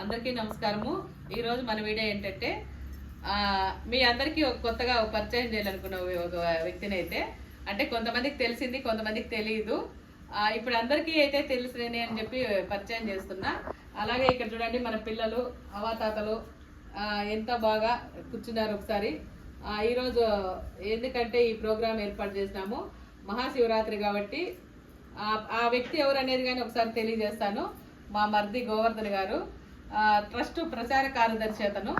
అందరికీ నమస్కారము. ఈరోజు మన వీడియో ఏంటంటే మీ అందరికీ ఒక కొత్తగా పరిచయం చేయాలనుకున్న ఒక వ్యక్తిని అయితే అంటే కొంతమందికి తెలిసింది కొంతమందికి తెలియదు ఇప్పుడు అందరికీ అయితే తెలిసినని అని చెప్పి పరిచయం చేస్తున్నా. అలాగే ఇక్కడ చూడండి మన పిల్లలు అవాతాతలు ఎంత బాగా కూర్చున్నారు ఒకసారి. ఈరోజు ఎందుకంటే ఈ ప్రోగ్రాం ఏర్పాటు చేసినాము. మహాశివరాత్రి కాబట్టి ఆ- వ్యక్తి ఎవరు అనేది కానీ ఒకసారి తెలియజేస్తాను. మా మర్ది గోవర్ధన్ గారు. ట్రస్ట్ ప్రచార కార్యదర్శి అతను.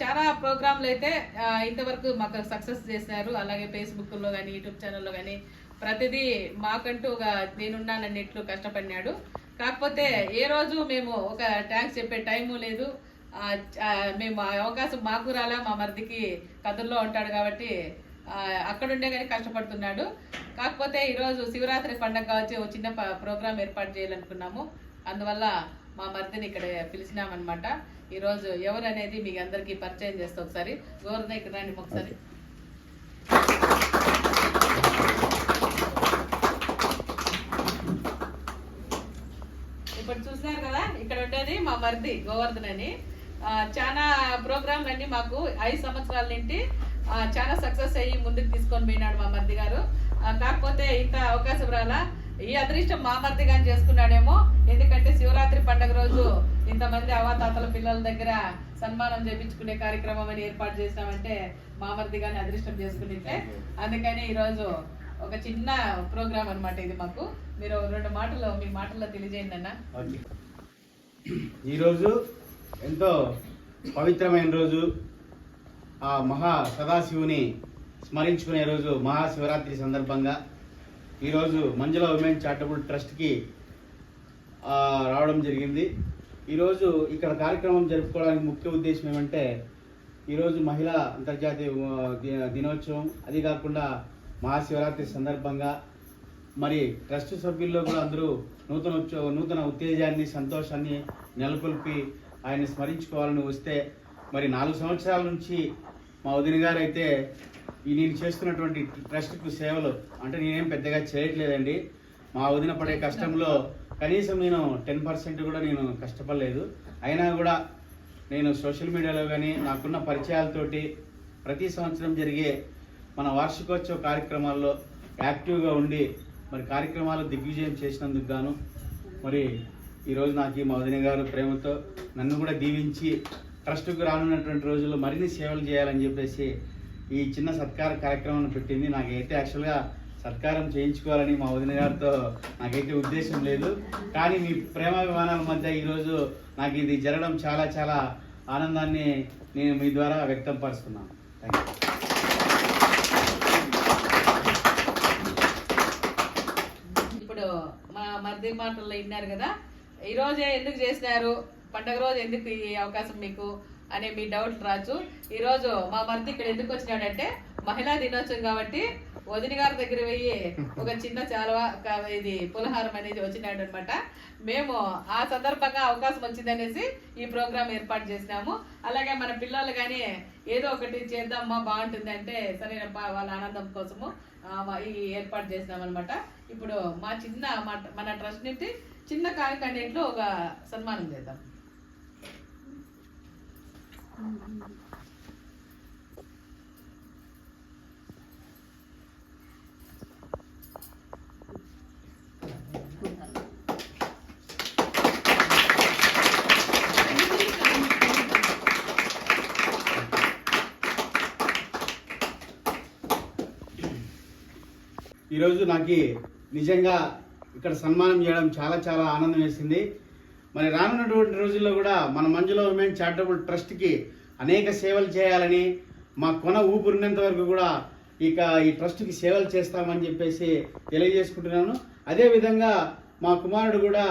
చాలా ప్రోగ్రాంలు అయితే ఇంతవరకు మాకు సక్సెస్ చేసినారు అలాగే ఫేస్బుక్లో కానీ యూట్యూబ్ ఛానల్లో కానీ ప్రతిదీ మాకంటూ ఒక నేనున్నానన్నిట్లు కష్టపడినాడు. కాకపోతే ఏ రోజు మేము ఒక ట్యాంక్స్ చెప్పే టైము లేదు. మేము అవకాశం మాకు రాలా మా మరిదికి కథల్లో ఉంటాడు కాబట్టి అక్కడుండే కానీ కష్టపడుతున్నాడు. కాకపోతే ఈరోజు శివరాత్రి పండగ వచ్చి ఒక చిన్న ప్రోగ్రాం ఏర్పాటు చేయాలనుకున్నాము. అందువల్ల మా మరిదిని ఇక్కడ పిలిచినామన్నమాట. ఈరోజు ఎవరు అనేది మీకు అందరికీ పరిచయం చేస్తా ఒకసారి. గోవర్ధన్ ఇక్కడ రండి ఒకసారి. ఇప్పుడు చూసినారు కదా ఇక్కడ ఉండేది మా మరిది గోవర్ధన్ అని. చాలా ప్రోగ్రాంలు అన్ని మాకు. ఐదు సంవత్సరాల నుండి చాలా సక్సెస్ అయ్యి ముందుకు తీసుకొని పోయినాడు మా మరిది గారు. కాకపోతే ఇంత అవకాశం రాలా. ఈ అదృష్టం మా మరిది గారు చేసుకున్నాడేమో. ఎందుకంటే రోజు ఇంతమంది అవాతాతల పిల్లల దగ్గర సన్మానం చేపించుకునే కార్యక్రమం అని ఏర్పాటు చేసినామంటే మా మరిది గాని అదృష్టం చేసుకునితే అందుకని ఈరోజు ఒక చిన్న ప్రోగ్రామ్ అన్నమాట ఇది మాకు. మీరు రెండు మాటలు మీ మాటల్లో తెలియజేయండి అన్న. ఈరోజు ఎంతో పవిత్రమైన రోజు. ఆ మహా సదాశివుని స్మరించుకునే రోజు మహాశివరాత్రి సందర్భంగా. ఈరోజు మంజుల ఉమెన్ చారిటబుల్ ట్రస్ట్కి రావడం జరిగింది. ఈరోజు ఇక్కడ కార్యక్రమం జరుపుకోవడానికి ముఖ్య ఉద్దేశం ఏమంటే ఈరోజు మహిళా అంతర్జాతీయ దినోత్సవం. అది కాకుండా మహాశివరాత్రి సందర్భంగా మరి ట్రస్ట్ సభ్యుల్లో కూడా అందరూ నూతన ఉత్సవ నూతన ఉత్తేజాన్ని సంతోషాన్ని నెలకొల్పి ఆయన స్మరించుకోవాలని వస్తే మరి నాలుగు సంవత్సరాల నుంచి మా వదిన గారు అయితే ఈ నేను చేస్తున్నటువంటి ట్రస్ట్కు సేవలు అంటే నేనేం పెద్దగా చేయట్లేదండి. మా వదిన పడే కష్టంలో కనీసం నేను టెన్ పర్సెంట్ కూడా నేను కష్టపడలేదు. అయినా కూడా నేను సోషల్ మీడియాలో కానీ నాకున్న పరిచయాలతోటి ప్రతి సంవత్సరం జరిగే మన వార్షికోత్సవ కార్యక్రమాల్లో యాక్టివ్గా ఉండి మరి కార్యక్రమాలు దిగ్విజయం చేసినందుకు గాను మరి ఈరోజు నాకు ఈ మా గారు ప్రేమతో నన్ను కూడా దీవించి ట్రస్ట్కు రానున్నటువంటి రోజుల్లో మరిన్ని సేవలు చేయాలని చెప్పేసి ఈ చిన్న సత్కార కార్యక్రమాన్ని పెట్టింది. నాకైతే యాక్చువల్గా సత్కారం చేయించుకోవాలని మా వదిన గారితో నాకైతే ఉద్దేశం లేదు. కానీ మీ ప్రేమాభిమానాల మధ్య ఈరోజు నాకు ఇది జరగడం చాలా చాలా ఆనందాన్ని నేను మీ ద్వారా వ్యక్తం పరుస్తున్నాను. థ్యాంక్ యూ ఇప్పుడు మా మరిది మాటల్లో విన్నారు కదా ఈరోజే ఎందుకు చేసినారు పండగ రోజు ఎందుకు ఈ అవకాశం మీకు అనే మీ డౌట్ రాజు. ఈరోజు మా మరిది ఇక్కడ ఎందుకు వచ్చినాడంటే మహిళా దినోత్సవం కాబట్టి వదిన గారి దగ్గర పోయి ఒక చిన్న చాలవ ఇది పులహారం అనేది వచ్చినాడు అనమాట మేము ఆ సందర్భంగా అవకాశం వచ్చిందనేసి ఈ ప్రోగ్రాం ఏర్పాటు చేసినాము. అలాగే మన పిల్లలు కానీ ఏదో ఒకటి చేద్దామా బాగుంటుంది అంటే సరైన వాళ్ళ ఆనందం కోసము ఈ ఏర్పాటు చేసినాం అనమాట ఇప్పుడు మా చిన్న మా- మన ట్రస్ట్ నుండి చిన్న కార్యక్రమంలో ఒక సన్మానం చేద్దాం. ఈరోజు నాకు నిజంగా ఇక్కడ సన్మానం చేయడం చాలా చాలా ఆనందం వేసింది. మరి రానున్నటువంటి రోజుల్లో కూడా మన మంజులో ఉమెన్ చారిటబుల్ ట్రస్ట్కి అనేక సేవలు చేయాలని మా కొన ఊపిరినంత వరకు కూడా ఇక ఈ ట్రస్ట్కి సేవలు చేస్తామని చెప్పేసి తెలియజేసుకుంటున్నాను. అదేవిధంగా మా కుమారుడు కూడా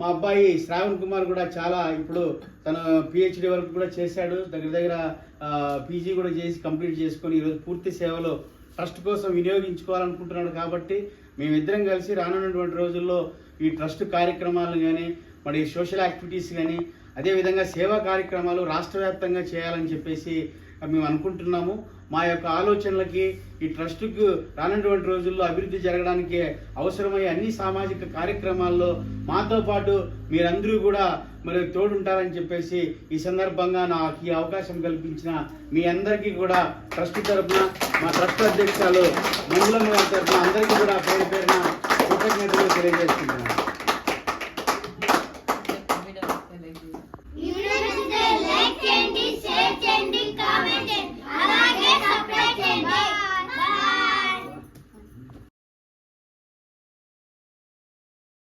మా అబ్బాయి శ్రావణ్ కుమార్ కూడా చాలా ఇప్పుడు తన పిహెచ్డి వరకు కూడా చేశాడు. దగ్గర దగ్గర పీజీ కూడా చేసి కంప్లీట్ చేసుకొని ఈరోజు పూర్తి సేవలో ట్రస్ట్ కోసం వినియోగించుకోవాలనుకుంటున్నాడు కాబట్టి మేమిద్దరం కలిసి రానున్నటువంటి రోజుల్లో ఈ ట్రస్ట్ కార్యక్రమాలు కానీ మరి సోషల్ యాక్టివిటీస్ కానీ అదేవిధంగా సేవా కార్యక్రమాలు రాష్ట్ర వ్యాప్తంగా చేయాలని చెప్పేసి మేము అనుకుంటున్నాము. మా యొక్క ఆలోచనలకి ఈ ట్రస్టుకు రానటువంటి రోజుల్లో అభివృద్ధి జరగడానికి అవసరమయ్యే అన్ని సామాజిక కార్యక్రమాల్లో మాతో పాటు మీరందరూ కూడా మరి తోడుంటారని చెప్పేసి ఈ సందర్భంగా నాకు ఈ అవకాశం కల్పించిన మీ అందరికీ కూడా ట్రస్ట్ తరపున మా ట్రస్ట్ అధ్యక్షులు మండలం తరఫున తరపున అందరికీ కూడా పేరు పేరున కృతజ్ఞతలు తెలియజేస్తున్నాను.